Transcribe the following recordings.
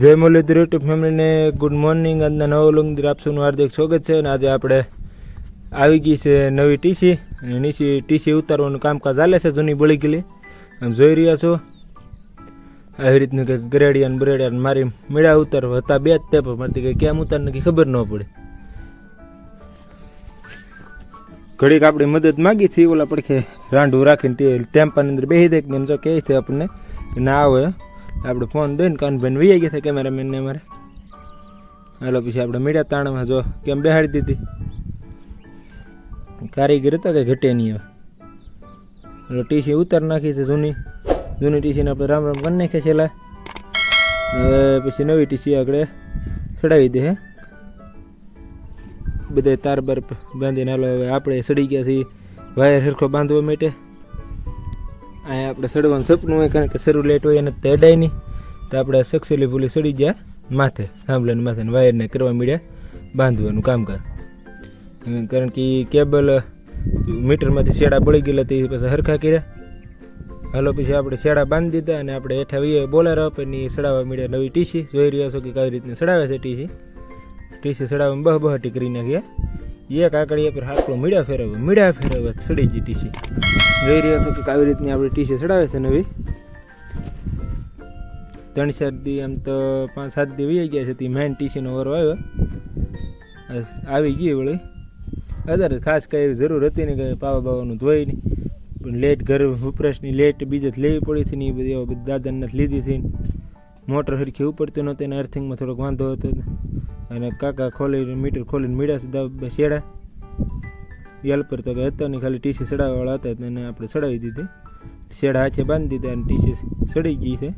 જય મુરલીધર યુટ્યુબ ફેમિલીને good morning આજના નવો લોંગદર આપ સૌનું હાર્દિક સ્વાગત છે અને આજે આપણે આવી ગઈ છે નવી ટીસી અને નીચી ટીસી ઉતારવાનું કામકાજ ચાલે છે જૂની બળી ગયેલી. આમ જોઈ રહ્યા છો, આવી રીતનું કે ગરેડિયા ને બરેડિયા મારી મેળા ઉતારવા હતા બે જ તે, પણ મારથી કંઈ કેમ ઉતાર કંઈ ખબર ન પડે. ઘડીક આપણી મદદ માગી હતી, ઓલા પડખે રાંડું રાખીને ટેમ્પાની અંદર બેસી દે કે એમ જો કહે છે આપણને ના આવે. આપણે ફોન દઈને કાનભાઈને વૈયા ગયા હતા કેમેરામેનને અમારે. હાલો, પછી આપણે મીડિયા તાણમાં જો કેમ બેહાડી દીધી. કારીગર હતા કે ઘટે નહીં હવે ટીસી ઉતાર નાખી છે જૂની. જૂની ટીસીને આપણે રામ રામ કરી નાખીએ છેલ્લા. હવે પછી નવી ટીસી આગળ ચડાવી દે હે. બધા તાર બાર બાંધીને હાલો, હવે આપણે સડી ગયા છીએ. વાયર સરખો બાંધવા માટે. અહીંયા આપણે સડવાનું સપનું હોય, કારણ કે શરૂ લેટ હોય એને તેડાય નહીં, તો આપણે સક્સેલી ભૂલી સડી ગયા માથે, સાંભળીને માથે વાયરને કરવા મળ્યા બાંધવાનું કામકાજ. કારણ કે કેબલ, મીટરમાંથી શેડા બળી ગયેલા તે પછી હરખા કર્યા. હાલો પછી આપણે શેડા બાંધી દીધા અને આપણે હેઠા વીએ બોલાર અપ એની સડાવવા મળ્યા નવી ટીસી. જોઈ રહ્યા છો કે કઈ રીતની સડાવે છે ટીસી. ટીસી સડાવવામાં બહ બહટી કરી નાખ્યા. એક આકડીએ પર હાકલો મીડા ફેરવે મીડા ફેરવે સડી ગઈ ટીસી જોઈ રહ્યા છો કે આવી રીતની આપણે ટીસી ચડાવે છે નવી. ત્રણ ચાર દી એમ તો પાંચ સાત દી વહી ગયા છે, તે મેન ટીસીનો વરો આવ્યો. આવી ગઈ વળી. અત્યારે ખાસ કાંઈ જરૂર હતી ને કે પાવા બાવાનું ધોઈ નહીં. પણ લેટ ઘર વપરાશની લેટ બીજે લેવી પડી હતી ને એ બધી દાદાને લીધી હતી મોટર હરખી ઉપડતી નહોતી અને અર્થિંગમાં થોડોક વાંધો હતો અને કાકા ખોલી મીટર ખોલીને મીડા સુધા શેડા. પર તો કે હતા નહીં, ખાલી ટીસી સડાવવાળા હતા એને આપણે ચડાવી દીધી. શેડા હાથે બાંધી દીધા અને ટીસી સડી ગઈ છે.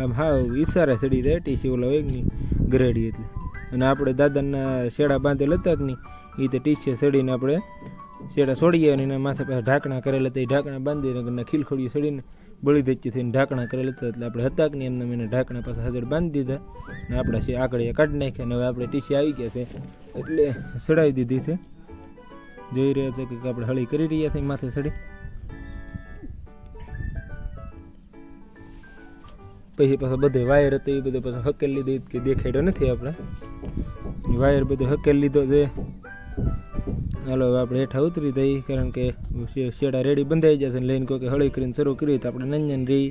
આમ હા ઈશારે સડી જાય ટીસી, ઓલા વેગની ગરેડી એટલે. અને આપણે દાદાના શેડા બાંધેલા હતા કે નહીં એ તો ટીસી સડીને આપણે શેડા છોડીએ અને એના માથે પાસે ઢાંકણા કરેલા હતા. એ ઢાંકણા બાંધીને ખીલખોડી સડીને બળી દચ્ચી થઈને ઢાંકણા કરેલા હતા, એટલે આપણે હતા કે નહીં એમને મેં ઢાંકણા પાસે હાજર બાંધી દીધા અને આપણે છે આગળ કાઢી નાખ્યા હવે આપણે ટીસી આવી ગયા છે, એટલે સડાવી દીધી છે. જોઈ રહ્યા છે કે આપણે હળી કરી રહ્યા છે, માથે સડી. પછી પાછા બધે વાયર હતો, એ બધો પાછો હકેલ લીધો કે દેખાડ્યો નથી આપણે. વાયર બધો હકેલ લીધો છે. હાલો, હવે આપણે હેઠા ઉતરી જઈ કારણ કે શેડા રેડી બંધાઈ જશે ને લઈને કોઈ કે હળી કરીને શરૂ કરી તો આપણે નંજન રહી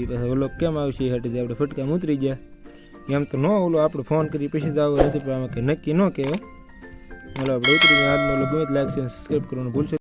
એ પાછા ઓલો કેમ આવશે જે આપણે ફટકામ ઉતરી ગયા. એમ તો ન ઓલો આપણે ફોન કરી પછી જ આવો નથી, પણ આમાં કંઈ નક્કી ન કહેવાય. હાલો, આપણે ઉતરી ગયા. આજનો ઓલો ગમે લાઈક છે સબસ્ક્રાઈબ કરવાનું ભૂલશો